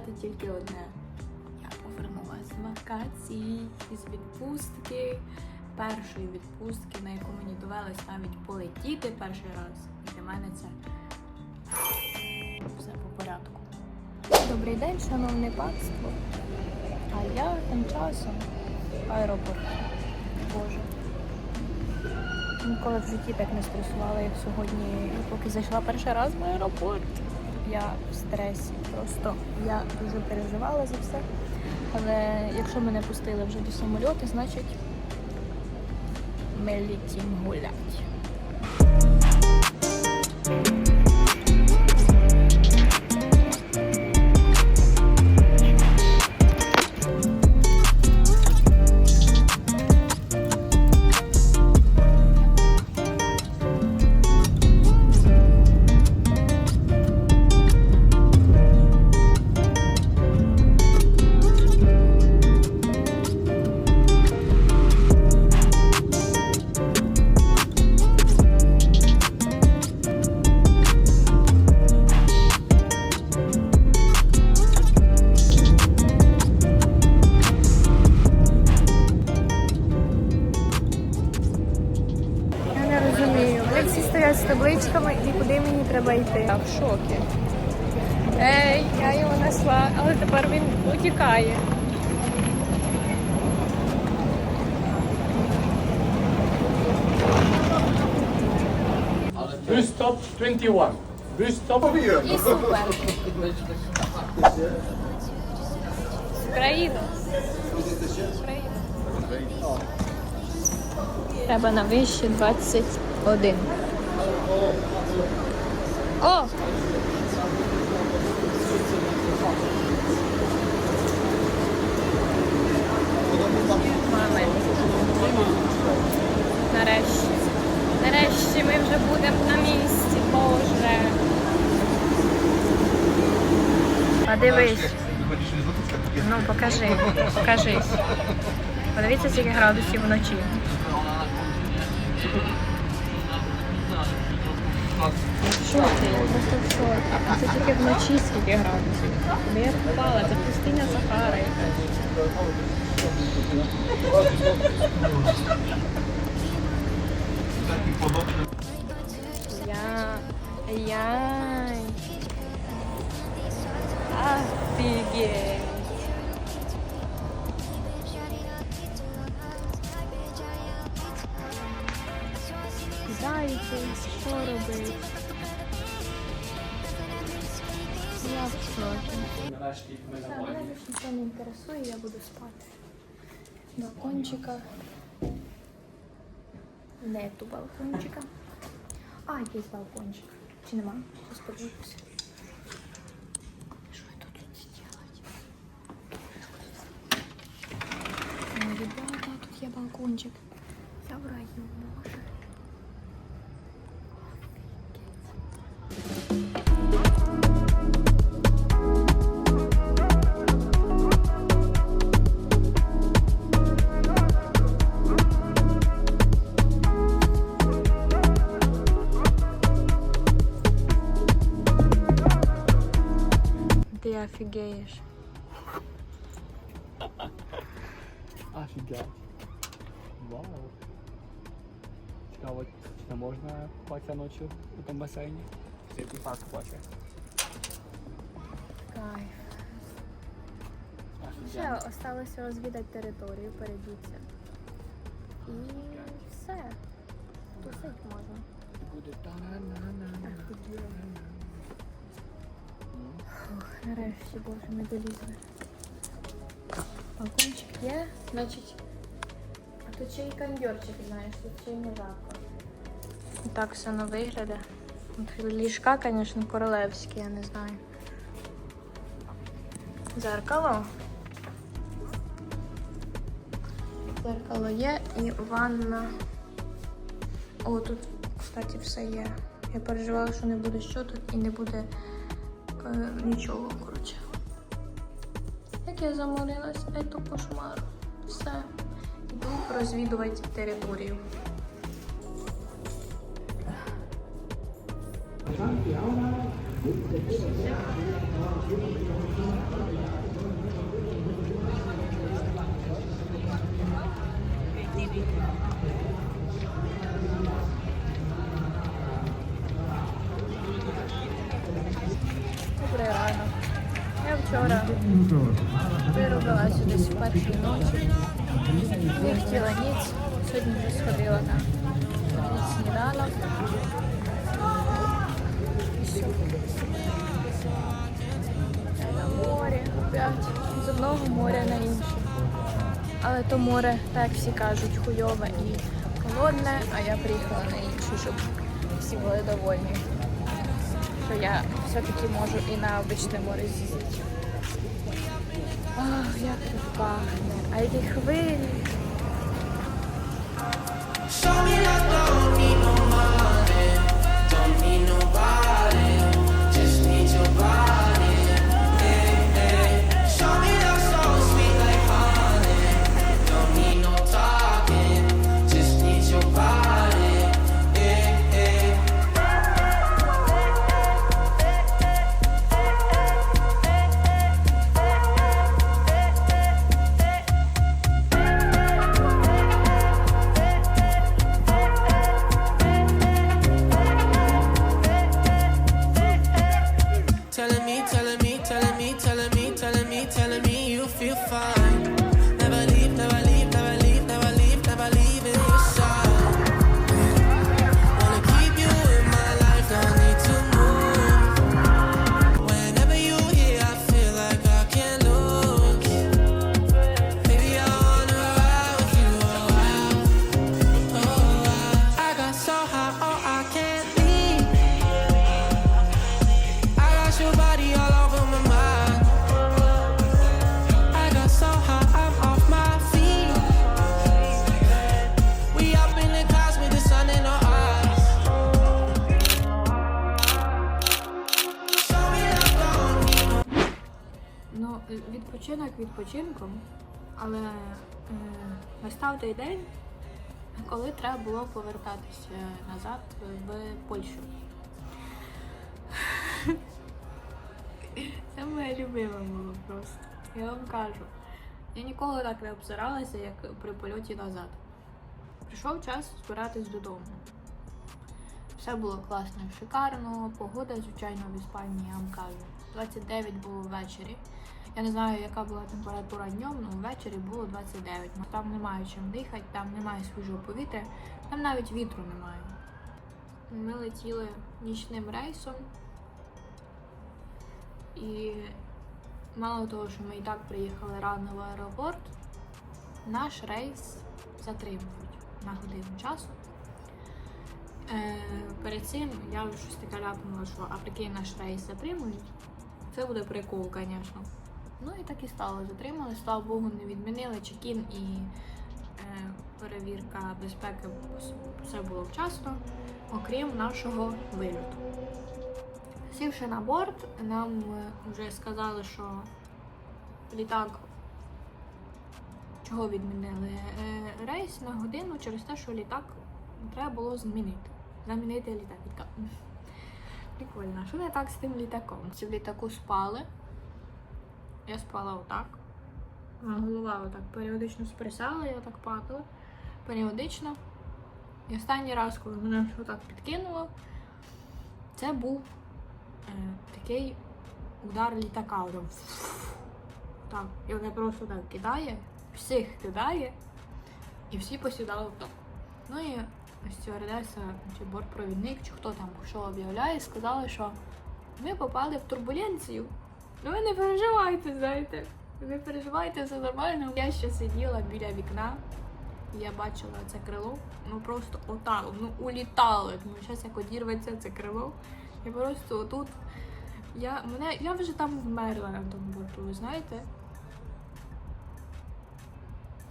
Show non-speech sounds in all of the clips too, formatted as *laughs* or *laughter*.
сказати тільки одне. Я повернулася з вакацій, із відпустки, першої відпустки, на яку мені довелось навіть полетіти перший раз. І для мене це все по порядку. Добрий день, шановне панство. А я тим часом в аеропорту. Боже. Ніколи в житті так не стресувала, як сьогодні, поки зайшла перший раз в аеропорт. Я в стресі. Просто я дуже переживала за все. Але якщо мене пустили вже до самольоту, значить ми літім гулять. Розумію. Вони всі стоять з табличками і куди мені треба йти. Я в шокі. Ей, я його знайшла, але тепер він утікає. Bus stop 21. Bus stop І супер. Україна. Україна. Треба на вище 21. О! Мами. Нарешті. Нарешті ми вже будемо на місці, Боже. Подивись. Ну, покажи, покажись. Подивіться, скільки градусів вночі. Що ти? Я просто в шокі. Це тільки вночі скільки градусів. Я попала? Це пустиня Сахара якась. Я... Яй. Офігеть. Зайці, що робить? Я в шокі. На мене більше нічого не інтересує, я буду спати. Балкончика. Нету балкончика. А, є балкончик. Чи нема? Подивлюся. Що я тут тут ребята, тут є балкончик. Я в раю, боже. Офігеєш. Офігеть. Вау. Цікаво, чи можна купатися ночі у тому басейні? Всі так купатися. Кайф. Ще осталося розвідати територію, перейдіться. І все. Тусить можна. Буде та-на-на-на. Нарешті, боже, ми долізли. Балкончик є, значить. А тут ще й кондьорчик, знаєш, тут ще й не жарко. Так все на вигляді. Ліжка, звісно, королевські, я не знаю. Зеркало. Зеркало є і ванна. О, тут, кстати, все є. Я переживала, що не буде що тут і не буде нічого, коротше. Як я заморилась, це кошмар. Все. Йду розвідувати територію. Вчора виробилася десь в першій ночі. Не хотіла ніц. Сьогодні вже сходила на сніданок. На море опять. З одного моря на інше. Але то море, так всі кажуть, хуйове і холодне, а я приїхала на інше, щоб всі були довольні. Що я все-таки можу і на обичне море з'їздити. Ах, як тут пахне. А які хвилі. Відпочинок відпочинком, але е, настав той день, коли треба було повертатися назад в Польщу. *laughs* Це моє любиме було просто. Я вам кажу. Я ніколи так не обсиралася, як при польоті назад. Прийшов час збиратись додому. Все було класно шикарно. Погода, звичайно, в Іспанії, я вам кажу. 29 було ввечері. Я не знаю, яка була температура днем, але ввечері було 29. Ну, Там немає чим дихати, там немає свіжого повітря, там навіть вітру немає. Ми летіли нічним рейсом. І мало того, що ми і так приїхали рано в аеропорт, наш рейс затримують на годину часу. Е, перед цим я щось таке ляпнула, що а прикинь наш рейс затримують. Це буде прикол, звісно. Ну і так і стало. Затримали. Слава Богу, не відмінили чекін і е, перевірка безпеки. Все було вчасно, окрім нашого вильоту. Сівши на борт, нам е, вже сказали, що літак чого відмінили е, рейс на годину через те, що літак треба було змінити. Замінити літак. Прикольно. Що не так з тим літаком? Ці в літаку спали. Я спала отак. А голова отак періодично сприсала, я так падала. Періодично. І останній раз, коли мене отак підкинуло, це був е, такий удар літака. Так, і вона просто так кидає, всіх кидає, і всі посідали в топ. Ну і стюардеса, чи бортпровідник, чи хто там що об'являє, сказали, що ми попали в турбуленцію. Ну ви не переживайте, знаєте. Не переживайте, все нормально. Я ще сиділа біля вікна, я бачила це крило. Ну просто отак, ну улітало. Ну, зараз як одірветься це крило. І просто отут. Я, мене, я вже там вмерла на тому борту, ви знаєте?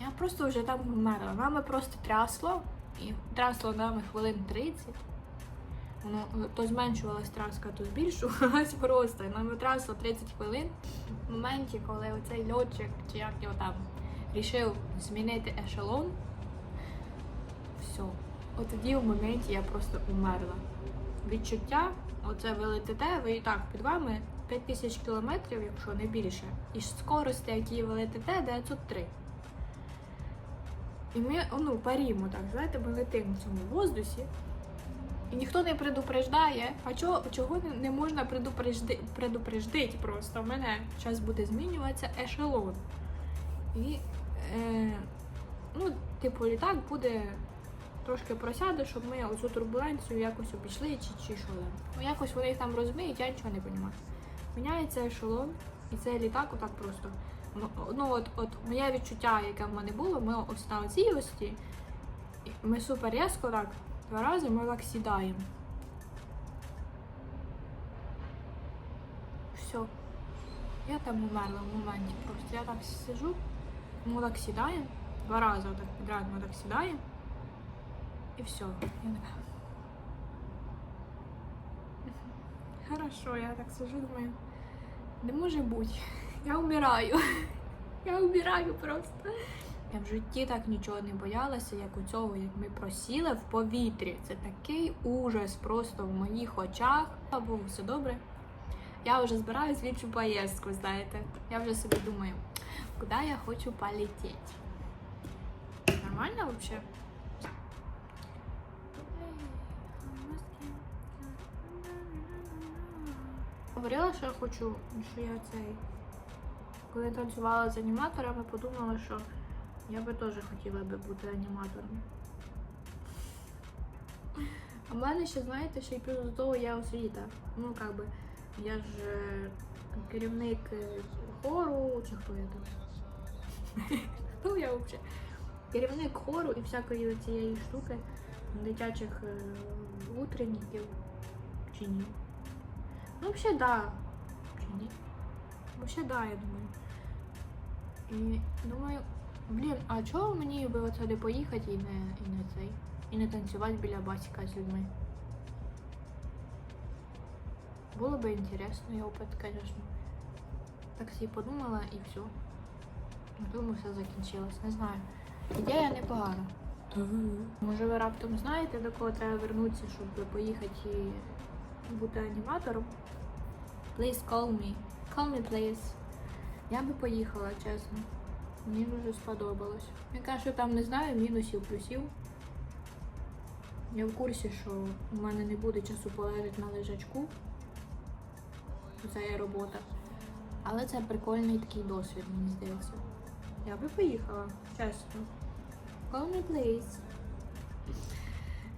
Я просто вже там вмерла. Нами просто трясло, і трясло нами хвилин 30. Воно е, то зменшувалась траска, то збільшувалась *laughs* просто. І Нами трясло 30 хвилин. В моменті, коли оцей льотчик, чи як його там, рішив змінити ешелон, все. От тоді в моменті я просто умерла. Відчуття, оце ви летите, ви і так під вами 5000 кілометрів, якщо не більше. І скорості, які ви летите, 903. І ми ну, парімо так, знаєте, ми летимо в цьому воздусі. І ніхто не предупреждає. А чого, чого не- можна предупрежди, предупреждити просто? У мене зараз буде змінюватися ешелон. І, е, ну, типу, літак буде трошки просяде, щоб ми оцю турбуленцію якось обійшли чи, чи що. Ну, якось вони їх там розуміють, я нічого не розумію. Міняється ешелон, і цей літак отак просто. Ну, Ну, от, от моє відчуття, яке в мене було, ми ось на оцій осі, ми супер різко так, два рази ми так сідаємо. Все. Я там умерла в моменті просто. Я так сижу, ми так сідаємо, два рази отак підряд ми так сідаємо. І все. Я така. Хорошо, я так сижу, думаю, не може бути. Я вмираю. *laughs* Я вмираю просто. Я в житті так нічого не боялася, як у цього, як ми просіли в повітрі. Це такий ужас просто в моїх очах. Або все добре. Я вже збираюсь в іншу поїздку, знаєте. Я вже собі думаю, куди я хочу полетіти. Нормально взагалі? Говорила, що я хочу, що я цей. Коли танцювала з аніматорами, подумала, що я би теж хотіла би бути аніматором. А в мене ще, знаєте, ще й плюс до того я освіта. Ну, як би, я ж е, керівник е, хору, чи хто я там? *laughs* Хто я взагалі? Керівник хору і всякої цієї штуки, дитячих е, утренників. Чи ні? Ну, взагалі, да. Чи ні? Вообще да, я думаю. І думаю, блін, а чого мені би оце поїхати і не, і не цей, і не танцювати біля басіка з людьми? Було би інтересний опит, звісно. Так собі подумала і все. Тому все закінчилось. Не знаю. Ідея непогана. Може, ви раптом знаєте, до кого треба вернутися, щоб поїхати і бути аніматором? Please call me. Call me, please. Я би поїхала, чесно. Мені дуже сподобалось. Я кажу, там не знаю мінусів, плюсів. Я в курсі, що у мене не буде часу полежати на лежачку. Це є робота. Але це прикольний такий досвід, мені здається. Я би поїхала, чесно. Call me, please.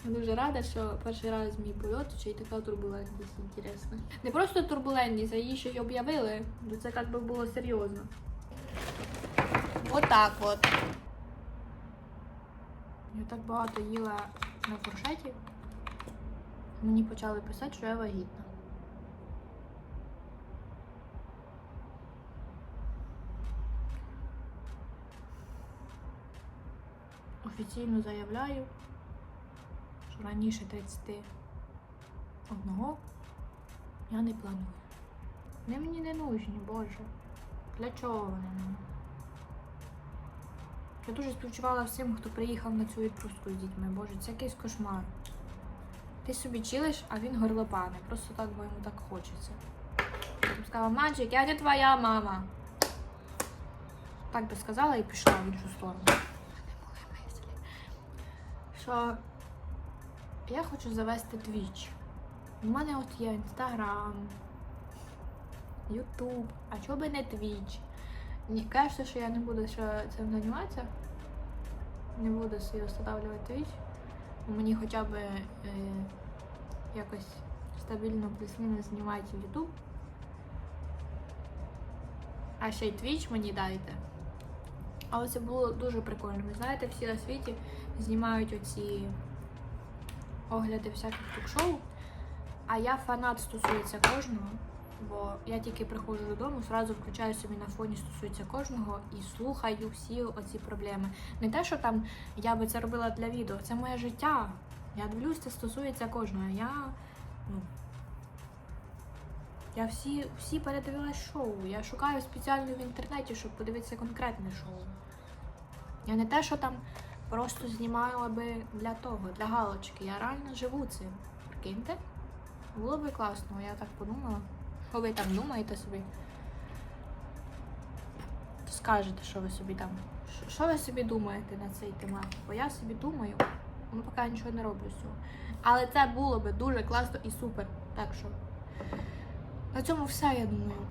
Я дуже рада, що перший раз мій польот, ще й така турбулентність інтересна. Не просто турбулентність, а її ще й об'явили. бо Це як би було серйозно. Отак от. Я так багато їла на фуршеті. Мені почали писати, що я вагітна. Офіційно заявляю, що раніше 31 я не планую. Вони мені не нужні, Боже. Для чого вони мені? Я дуже співчувала всім, хто приїхав на цю відпустку з дітьми. Боже, це якийсь кошмар. Ти собі чилиш, а він горлопане. Просто так, бо йому так хочеться. Б сказала, Маджик, я не твоя мама. Так би сказала і пішла в іншу сторону. Що я хочу завести твіч. У мене от є інстаграм, Ютуб, а чого би не твіч? Ні, кажеться, що я не буду ще цим займатися. Не буду собі встановлювати твіч. Мені хоча б е, якось стабільно плюс-мінус знімати Ютуб. А ще й твіч мені дайте. Але це було дуже прикольно. Ви знаєте, всі на світі знімають оці огляди всяких ток-шоу. А я фанат стосується кожного, бо я тільки приходжу додому, зразу включаю собі на фоні стосується кожного і слухаю всі оці проблеми. Не те, що там я би це робила для відео, це моє життя. Я дивлюсь, це стосується кожного. Я, ну, я всі, всі передивилась шоу. Я шукаю спеціально в інтернеті, щоб подивитися конкретне шоу. Я не те, що там просто знімаю аби для того, для галочки. Я реально живу цим. Прикиньте? Було би класно, я так подумала. Що ви там думаєте собі? То скажете, що ви собі там. що- ви собі думаєте на цей темат? Бо я собі думаю, Ну, поки нічого не роблю з цього. Але це було би дуже класно і супер. Так що на цьому все, я думаю.